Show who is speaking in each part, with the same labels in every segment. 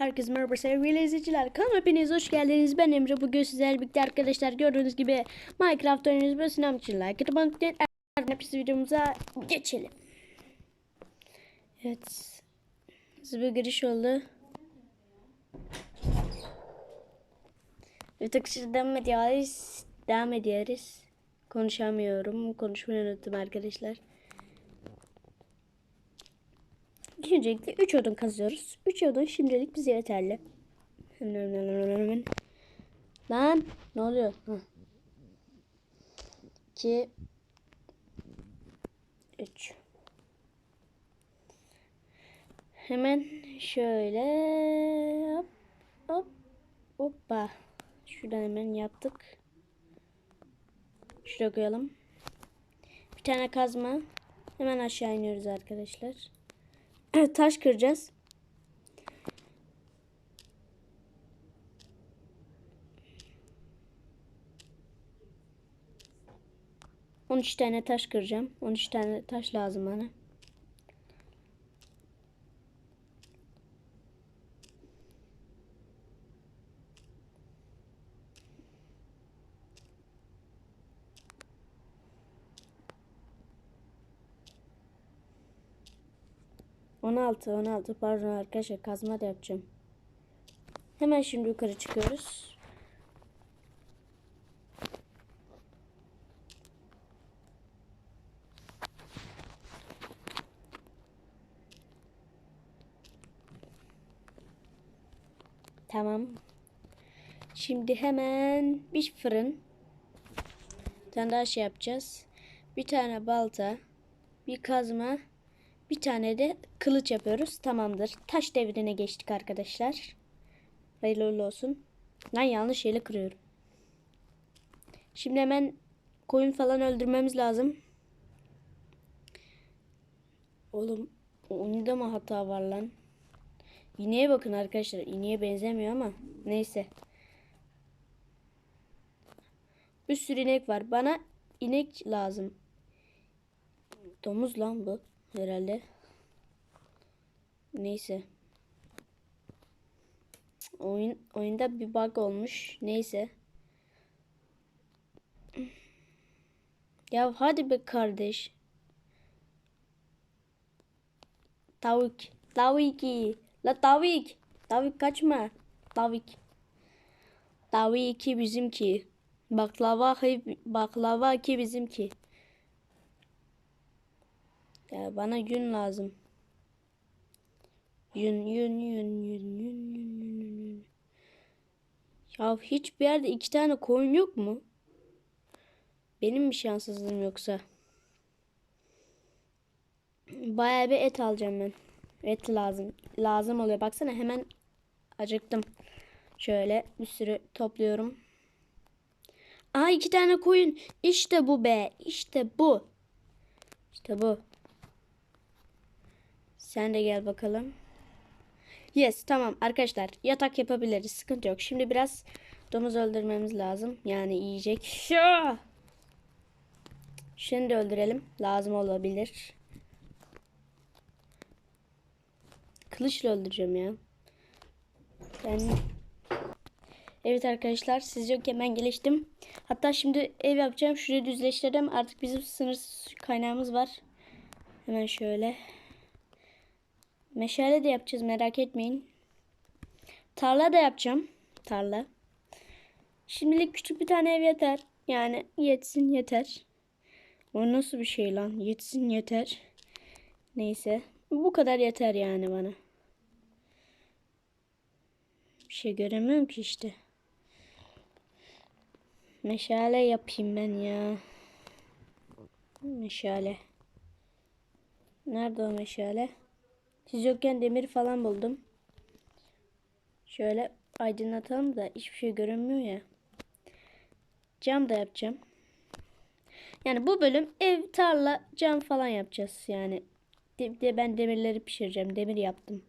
Speaker 1: Herkese merhaba sevgili izleyiciler. Kanalıma hepiniz hoş geldiniz. Ben Emre. Bugün sizlerle birlikte arkadaşlar gördüğünüz gibi Minecraft oynuyoruz. Böyle sinema için like atıp unutmayın. Hepsi videomuza geçelim. Evet. Hızlı bir giriş oldu. Evet arkadaşlar devam ediyoruz. Devam ediyoruz. Konuşamıyorum. Konuşmayı unuttum arkadaşlar. İlk öncelikle 3 odun kazıyoruz. 3 odun şimdilik bize yeterli. Lan ne oluyor? 2 3 Hemen şöyle hop hop hoppa. Şuradan hemen yaptık. Şuraya koyalım. Bir tane kazma. Hemen aşağı iniyoruz arkadaşlar. taş kıracağız. On üç tane taş kıracağım. On üç tane taş lazım bana. On altı, on altı. Pardon arkadaşlar kazma da yapacağım. Hemen şimdi yukarı çıkıyoruz. Tamam. Şimdi hemen bir fırın. Bir tane daha şey yapacağız. Bir tane balta. Bir kazma. Bir tane de kılıç yapıyoruz. Tamamdır. Taş devrine geçtik arkadaşlar. Hayırlı olsun. Lan yanlış şeyle kırıyorum. Şimdi hemen koyun falan öldürmemiz lazım. Oğlum oyunda mı hata var lan? İneğe bakın arkadaşlar. İneğe benzemiyor ama neyse. Bir sürü inek var. Bana inek lazım. Domuz lan bu herhalde. Neyse. Oyun oyunda bir bug olmuş. Neyse. Ya hadi be kardeş. Tavuk. Tavuk. La tavuk. Tavuk kaçma. Tavuk. Tavuk ki bizimki. Baklava baklava ki bizimki. Ya bana yün lazım. Yün yün yün yün yün yün yün. Ya hiçbir yerde iki tane koyun yok mu? Benim mi şanssızlığım yoksa? Bayağı bir et alacağım ben. Et lazım. Lazım oluyor. Baksana hemen acıktım. Şöyle bir sürü topluyorum. Aa iki tane koyun. İşte bu be. İşte bu. İşte bu. Sen de gel bakalım. Yes tamam arkadaşlar yatak yapabiliriz sıkıntı yok. Şimdi biraz domuz öldürmemiz lazım. Yani yiyecek. Şu. Şimdi öldürelim. Lazım olabilir. Kılıçla öldüreceğim ya. Ben Evet arkadaşlar siz yokken ben geliştim. Hatta şimdi ev yapacağım. Şurayı düzleştirdim. Artık bizim sınırsız kaynağımız var. Hemen şöyle. Meşale de yapacağız merak etmeyin. Tarla da yapacağım. Tarla. Şimdilik küçük bir tane ev yeter. Yani yetsin yeter. O nasıl bir şey lan? Yetsin yeter. Neyse. Bu kadar yeter yani bana. Bir şey göremiyorum ki işte. Meşale yapayım ben ya. Meşale. Nerede o meşale? Siz yokken demir falan buldum. Şöyle aydınlatalım da hiçbir şey görünmüyor ya. Cam da yapacağım. Yani bu bölüm ev, tarla, cam falan yapacağız yani. De, de ben demirleri pişireceğim. Demir yaptım.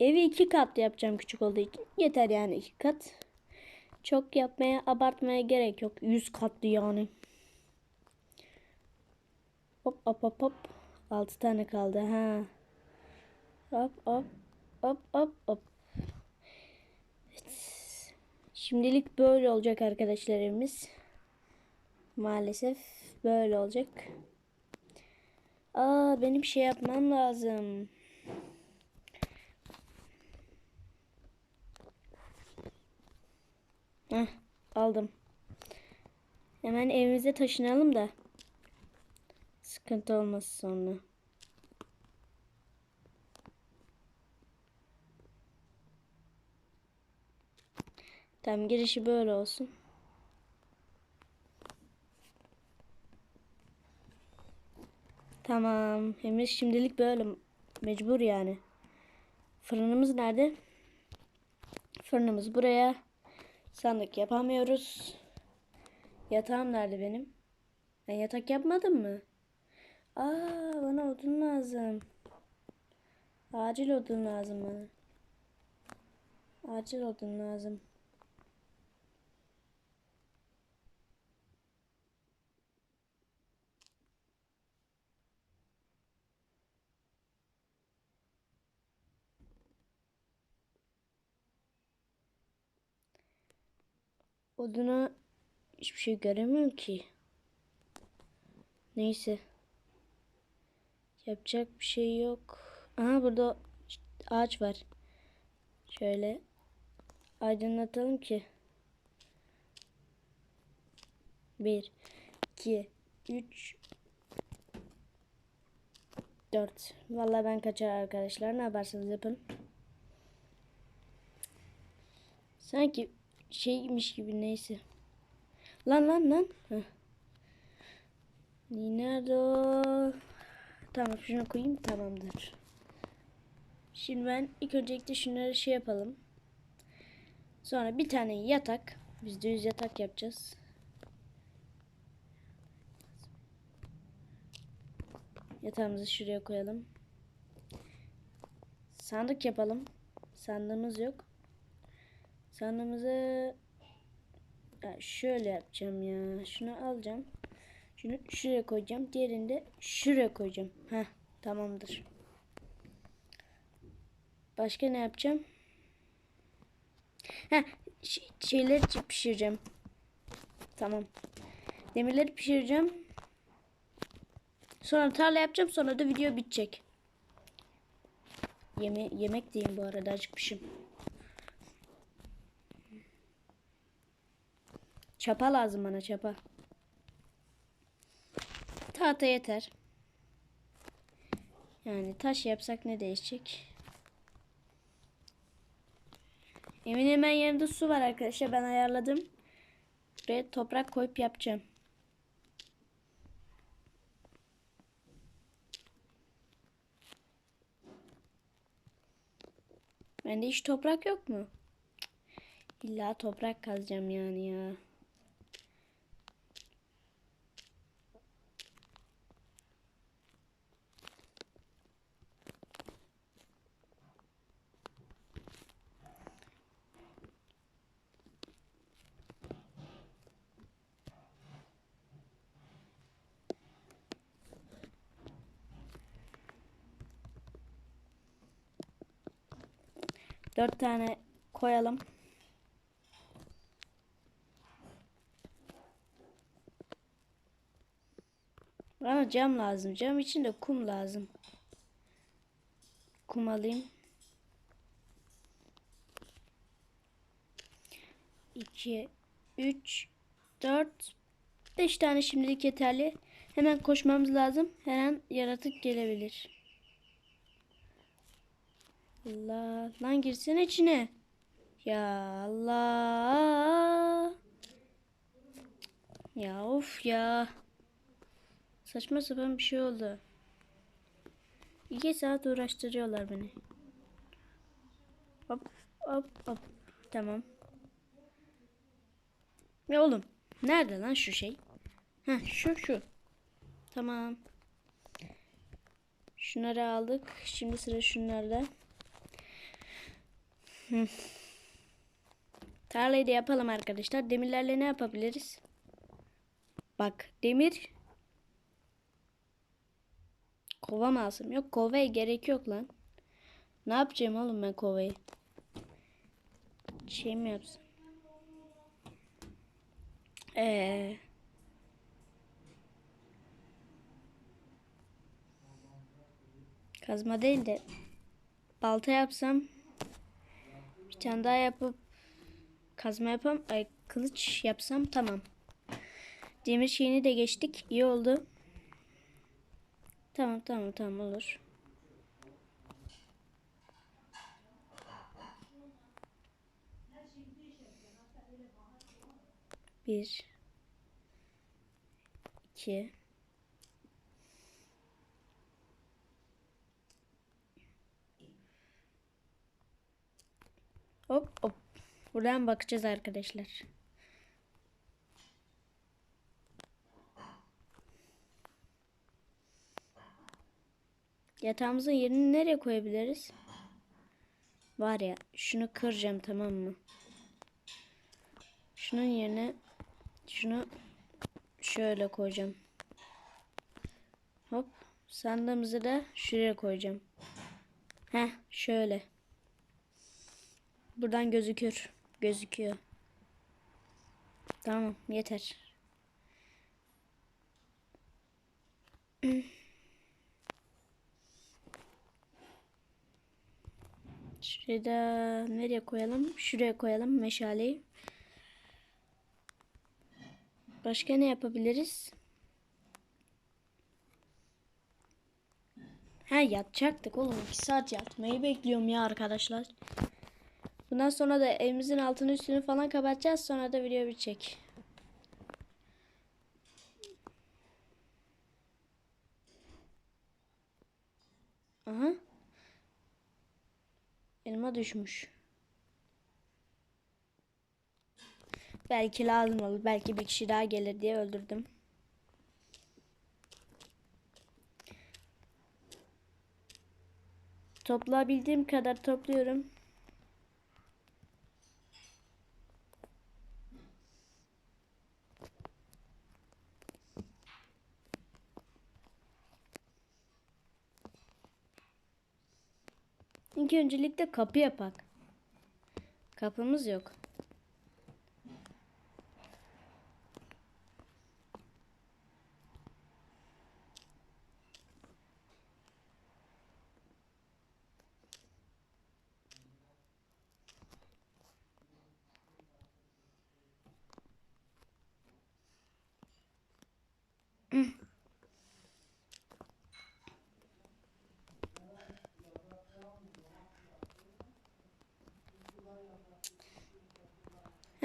Speaker 1: Evi iki kat yapacağım küçük olduğu için. Yeter yani iki kat. Çok yapmaya, abartmaya gerek yok. Yüz katlı yani. Hop hop hop hop. 6 tane kaldı ha. Hop hop. Hop hop hop. Evet. Şimdilik böyle olacak arkadaşlar evimiz. Maalesef böyle olacak. Aa benim şey yapmam lazım. Heh, aldım. Hemen evimize taşınalım da. Sıkıntı olmasın sonra. Tamam girişi böyle olsun. Tamam. Evimiz şimdilik böyle mecbur yani. Fırınımız nerede? Fırınımız buraya. Sandık yapamıyoruz. Yatağım nerede benim? Ben yatak yapmadım mı? Aa bana odun lazım. Acil odun lazım bana. Acil odun lazım. Oduna hiçbir şey göremiyorum ki. Neyse. Yapacak bir şey yok. Aha burada ağaç var. Şöyle aydınlatalım ki. Bir, iki, üç, dört. Vallahi ben kaçar arkadaşlar. Ne yaparsanız yapın. Sanki şeymiş gibi neyse. Lan lan lan. Heh. Nerede o? Tamam şunu koyayım tamamdır. Şimdi ben ilk öncelikle şunları şey yapalım. Sonra bir tane yatak. Biz düz yatak yapacağız. Yatağımızı şuraya koyalım. Sandık yapalım. Sandığımız yok. Sandığımızı ya şöyle yapacağım ya. Şunu alacağım. Şunu şuraya koyacağım. Diğerini de şuraya koyacağım. Heh, tamamdır. Başka ne yapacağım? Heh, şeyleri pişireceğim. Tamam. Demirleri pişireceğim. Sonra tarla yapacağım. Sonra da video bitecek. Yeme yemek diyeyim bu arada acıkmışım. Çapa lazım bana çapa. Tahta yeter. Yani taş yapsak ne değişecek? Emin hemen yanında su var arkadaşlar. Ben ayarladım. Ve toprak koyup yapacağım. Bende hiç toprak yok mu? İlla toprak kazacağım yani ya. Dört tane koyalım. Bana cam lazım. Cam için de kum lazım. Kum alayım. 2 3 4 5 tane şimdilik yeterli. Hemen koşmamız lazım. Her an yaratık gelebilir. Allah. Lan girsene içine. Ya Allah. Ya of ya. Saçma sapan bir şey oldu. İki saat uğraştırıyorlar beni. Hop hop hop. Tamam. Ya oğlum. Nerede lan şu şey? Heh şu şu. Tamam. Şunları aldık. Şimdi sıra şunlarda. Tarlayı da yapalım arkadaşlar. Demirlerle ne yapabiliriz? Bak demir. Kova mı alsam? Yok kovaya gerek yok lan. Ne yapacağım oğlum ben kovayı? Şey mi yapsam? Ee, kazma değil de balta yapsam bir tane daha yapıp kazma yapam ay kılıç yapsam tamam. Demir şeyini de geçtik. İyi oldu. Tamam tamam tamam olur. Bir. iki, Hop hop. Buradan bakacağız arkadaşlar. Yatağımızın yerini nereye koyabiliriz? Var ya şunu kıracağım tamam mı? Şunun yerine şunu şöyle koyacağım. Hop sandığımızı da şuraya koyacağım. Heh şöyle. Buradan gözükür. Gözüküyor. Tamam yeter. Şuraya da nereye koyalım? Şuraya koyalım meşaleyi. Başka ne yapabiliriz? Ha yatacaktık oğlum. 2 saat yatmayı bekliyorum ya arkadaşlar. Bundan sonra da evimizin altını üstünü falan kapatacağız. Sonra da video bitecek. Aha. Elma düşmüş. Belki lazım olur. Belki bir kişi daha gelir diye öldürdüm. Toplayabildiğim kadar topluyorum. İlk öncelikle kapı yapak. Kapımız yok.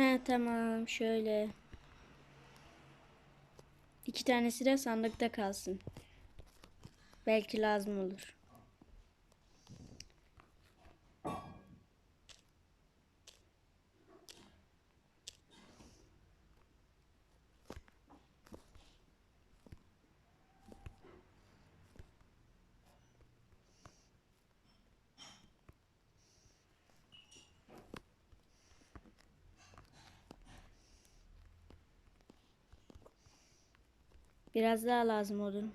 Speaker 1: He tamam şöyle. İki tanesi de sandıkta kalsın. Belki lazım olur. Biraz daha lazım odun.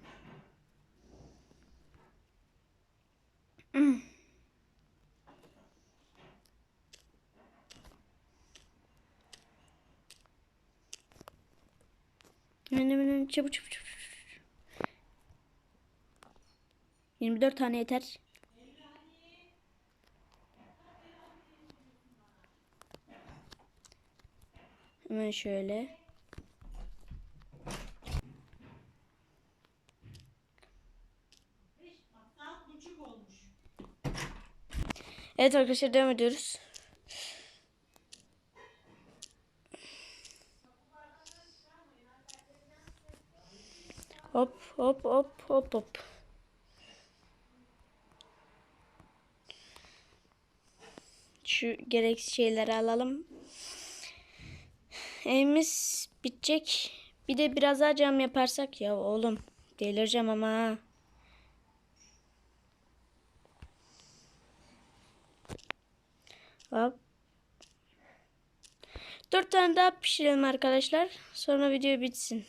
Speaker 1: Çabuk çabuk çabuk. 24 tane yeter. Hemen şöyle. Evet arkadaşlar devam ediyoruz. Hop hop hop hop hop. Şu gereksiz şeyleri alalım. Evimiz bitecek. Bir de biraz daha cam yaparsak ya oğlum delireceğim ama ha. Hop. Dört tane daha pişirelim arkadaşlar. Sonra video bitsin.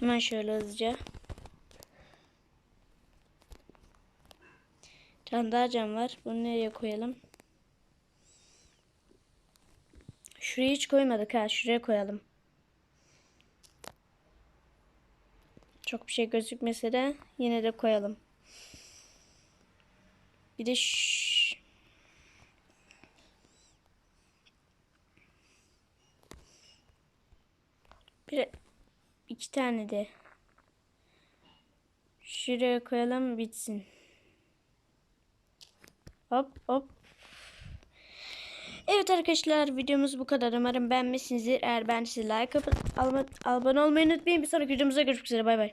Speaker 1: Hemen şöyle hızlıca. tane daha cam var. Bunu nereye koyalım? Şuraya hiç koymadık ha. Şuraya koyalım. Çok bir şey gözükmese de yine de koyalım. Bir de şş. Bir iki tane de şuraya koyalım bitsin. Hop hop. Evet arkadaşlar videomuz bu kadar. Umarım beğenmişsinizdir. Eğer beğendiyseniz like yapıp abone olmayı unutmayın. Bir sonraki videomuzda görüşmek üzere. Bay bay.